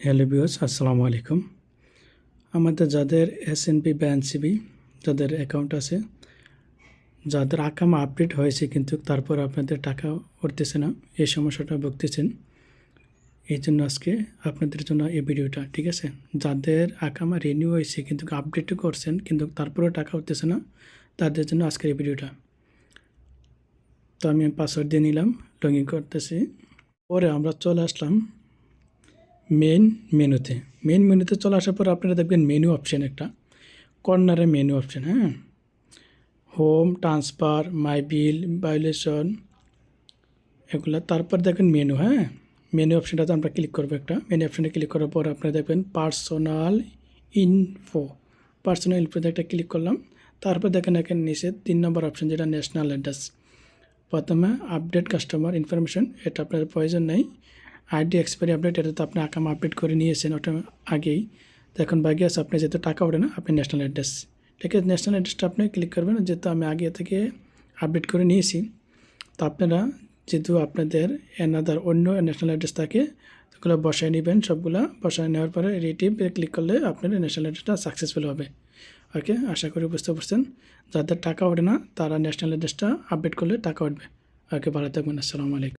Hello বিওস আসসালামু আলাইকুম আমাদের যাদের এস এন পি বা এনসিবি যাদের অ্যাকাউন্ট আছে, যাদের আকামা আপডেট হয়েছে কিন্তু তারপর আপনাদের টাকা উঠতেছে না, এই সমস্যাটা ভুগতেছেন, এই জন্য আজকে আপনাদের জন্য এই ভিডিওটা, ঠিক আছে? যাদের আকামা রিনিউ হয়েছে কিন্তু আপডেটও করছেন কিন্তু তারপরেও টাকা উঠতেছে না, তাদের জন্য আজকের এই ভিডিওটা। তো আমি পাসওয়ার্ড দিয়ে নিলাম লগ ইন করতেছি। পরে আমরা চলে আসলাম মেন মেনুতে। মেন মেনুতে চলে আসার পর আপনারা দেখবেন মেনু অপশান একটা। কর্নারে মেনু অপশান হ্যাঁ? Home transfer my bill violation এগুলো। তারপর দেখবেন মেনু হ্যাঁ? মেনু অপশানটাতে আমরা ক্লিক করব একটা। মেনু অপশানে ক্লিক করার পর আপনারা দেখবেন পার্সোনাল ইনফো পার্সোনাল ইনফোতে একটা ক্লিক করলাম। তারপর দেখেন এখানে নিচে তিন নম্বর অপশান যেটা ন্যাশনাল অ্যাড্রেস প্রথমে আপডেট কাস্টমার ইনফরমেশন এটা আপনার প্রয়োজন নেই। আইডি এক্সপায়ারি আপডেট, এটা তো আপনি আকাম আপডেট করে নিয়েছেন ওটা আগেই। তো এখন বাকি আছে, আপনি যেহেতু টাকা ওঠে না, আপনি ন্যাশনাল অ্যাড্রেস ঠিক আছে ন্যাশনাল অ্যাড্রেসটা আপনি ক্লিক করবেন, যেহেতু আমি আগে থেকে আপডেট করে নিয়েছি। তো আপনারা যেহেতু আপনাদের এনাদার অন্য ন্যাশনাল অ্যাড্রেস থাকে, ওগুলো বসায় নেবেন, সবগুলো বসায় নেওয়ার পরে রিটিভ ক্লিক করলে আপনার ন্যাশনাল অ্যাড্রেসটা সাকসেসফুল হবে। ওকে, আশা করি বুঝতে পারছেন। যাদের টাকা ওঠে না, তারা ন্যাশনাল অ্যাড্রেসটা আপডেট করলে টাকা উঠবে। ওকে, ভালো থাকবেন, আসসালামু আলাইকুম।